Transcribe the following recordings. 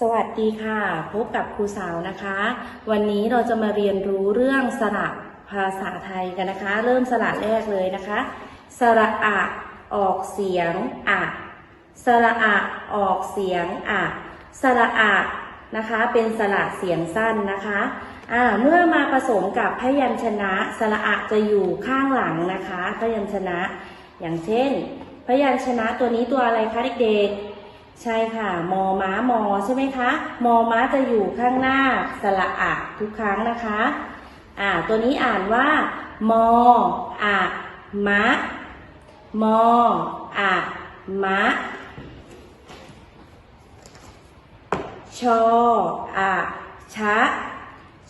สวัสดีค่ะ พบกับครูสาวนะคะ วันนี้เราจะมาเรียนรู้เรื่องสระภาษาไทยกันนะคะ เริ่มสระแรกเลยนะคะ สระอะออกเสียงอะสระอะออกเสียงอะสระอะนะคะ เป็นสระเสียงสั้นนะคะอ่าเมื่อมาผสมกับพยัญชนะ สระอะจะอยู่ข้างหลังนะคะ พยัญชนะ อย่างเช่น พยัญชนะตัวนี้ตัวอะไรคะเด็กๆ ใช่ค่ะ มอม้ามอใช่ไหมคะ มอม้าจะอยู่ข้างหน้าสระอะทุกครั้งนะคะ อ่า ตัวนี้อ่านว่า มออะมะ มออะมะ ชออะชะ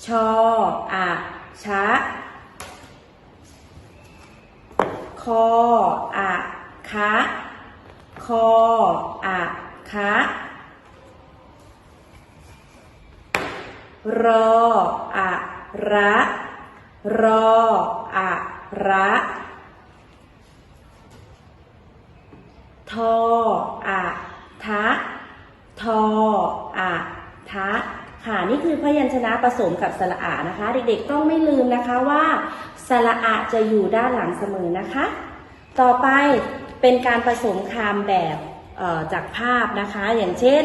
ชออะชะ คออะคะ คออะ คะรออะระรออะระทออะทะทออะทะค่ะนี่คือพยัญชนะผสมกับสระอะนะคะ เด็กๆต้องไม่ลืมนะคะว่าสระอะจะอยู่ด้านหลังเสมอนะคะ ต่อไปเป็นการผสมคำแบบ จากภาพนะคะ อย่างเช่น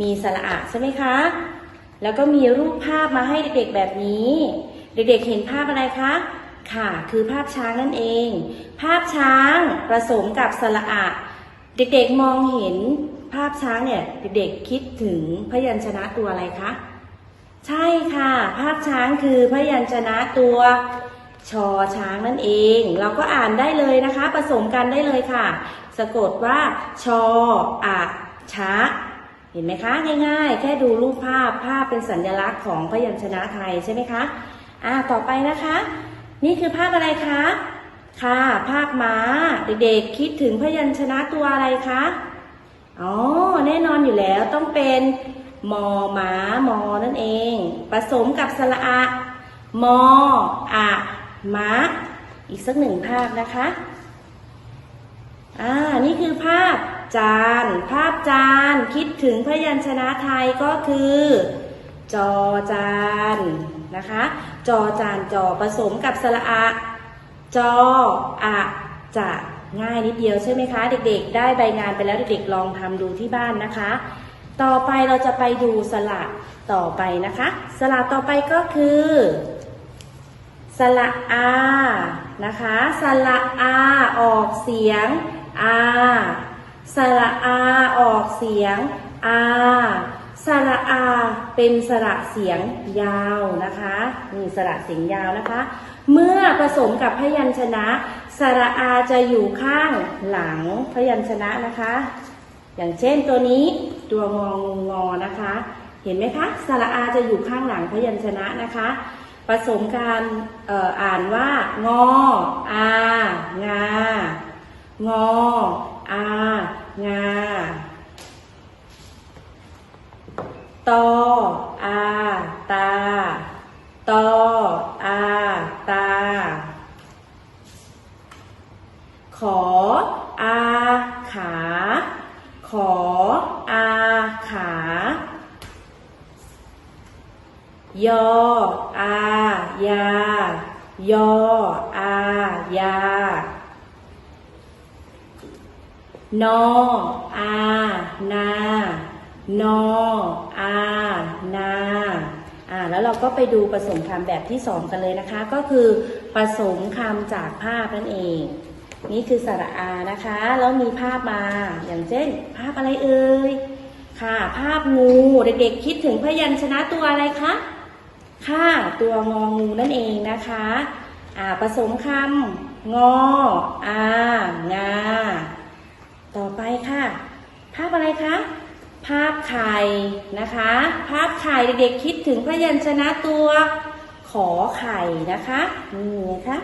มีสระอะใช่ไหมคะ แล้วก็มีรูปภาพมาให้เด็กๆแบบนี้ เด็กๆเห็นภาพอะไรคะค่ะ คือภาพช้างนั่นเอง ภาพช้างผสมกับสระอะเด็กๆมองเห็นภาพช้างเนี่ยเด็กๆคิดถึงพยัญชนะตัวอะไรคะใช่ค่ะ ภาพช้างคือพยัญชนะตัว ชอช้างนั่นเอง เราก็อ่านได้เลยนะคะ ผสมกันได้เลยค่ะ สะกดว่า ชออะช้าเห็นไหมคะ ง่ายๆ แค่ดูรูปภาพภาพเป็นสัญลักษณ์ของพยัญชนะไทยใช่ไหมคะอ่าต่อไปนะคะ นี่คือภาพอะไรคะค่ะภาพม้าเด็กๆคิดถึงพยัญชนะตัวอะไรคะอ๋อแน่นอนอยู่แล้วต้องเป็นมอม้ามอนั่นเอง ผสมกับสระอะมออะ ม้า อีกสักหนึ่งภาพนะคะ อ่า นี่คือภาพจาน ภาพจาน คิดถึงพยัญชนะไทยก็คือ จอจานนะคะ จอจานจอผสมกับสระอะจออะจะง่ายนิดเดียวใช่ไหมคะ เด็กๆ ได้ใบงานไปแล้วเด็กๆลองทำดูที่บ้านนะคะ ต่อไปเราจะไปดูสระต่อไปนะคะ สระต่อไปก็คือ สระอานะคะสระอาออกเสียงอาสระอาออกเสียงอาสระอาเป็นสระเสียงยาวนะคะนี่สระเสียงยาวนะคะ เมื่อผสมกับพยัญชนะ สระอาจะอยู่ข้างหลังพยัญชนะนะคะ อย่างเช่นตัวนี้ตัวงองงอนะคะ เห็นไหมคะ สระอาจะอยู่ข้างหลังพยัญชนะนะคะ ผสมการอ่ออ่านว่างออางางออางาตออาตาตออาตา ขออาขา ขออาขา ยออายายออายานออานานออานาอ่าแล้วเราก็ไปดูผสมคำแบบที่สองกันเลยนะคะ ก็คือผสมคำจากภาพนั่นเอง นี่คือสระอานะคะ แล้วมีภาพมา อย่างเช่น ภาพอะไรเอ่ยค่ะ ภาพงูเด็กๆคิดถึงพยัญชนะตัวอะไรคะ ค่ะตัวงองูนั่นเองนะคะอ่าผสมคำงออางา ต่อไปค่ะ ภาพอะไรคะ ภาพไข่นะคะ ภาพไข่เด็กๆคิดถึงพยัญชนะตัวขอไข่นะคะนี่นะคะ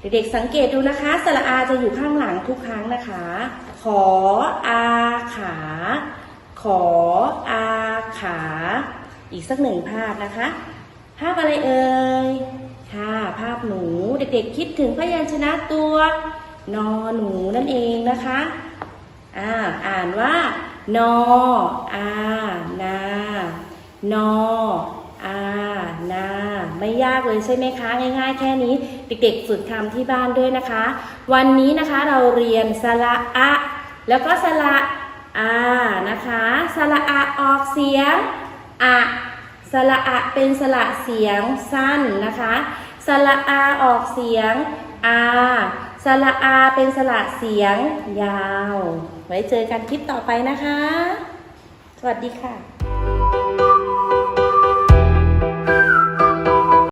เด็กๆสังเกตดูนะคะสระอาจะอยู่ข้างหลังทุกครั้งนะคะ ขออาขา ขออาขา อีกสักหนึ่งภาพนะคะาพอะไรเอ่ย ค่ะ ภาพหนู เด็กๆคิดถึงพยัญชนะตัวนอหนูนั่นเองนะคะ อ่า อ่านว่านออานา นออานา ไม่ยากเลยใช่ไหมคะ ง่ายๆ แค่นี้ เด็กๆ ฝึกทำที่บ้านด้วยนะคะ วันนี้นะคะเราเรียนสระอะ แล้วก็สระอานะคะ สระอะออกเสียงอะ สระอะเป็นสระเสียงสั้นนะคะ สระอาออกเสียงอาสระอาเป็นสระเสียงยาว ไว้เจอกันคลิปต่อไปนะคะ สวัสดีค่ะ